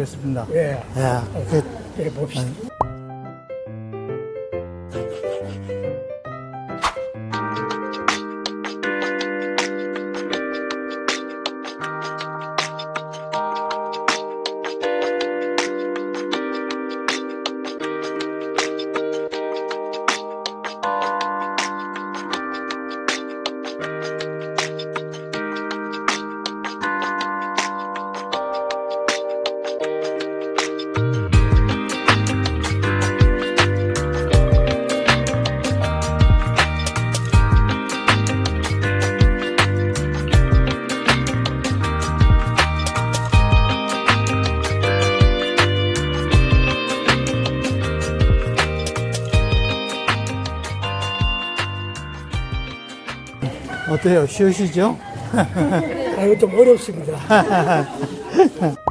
하셨습니다. 예. 예, 그, 예, 봅시다. 어때요? 쉬우시죠? 아, 이거 좀 어렵습니다.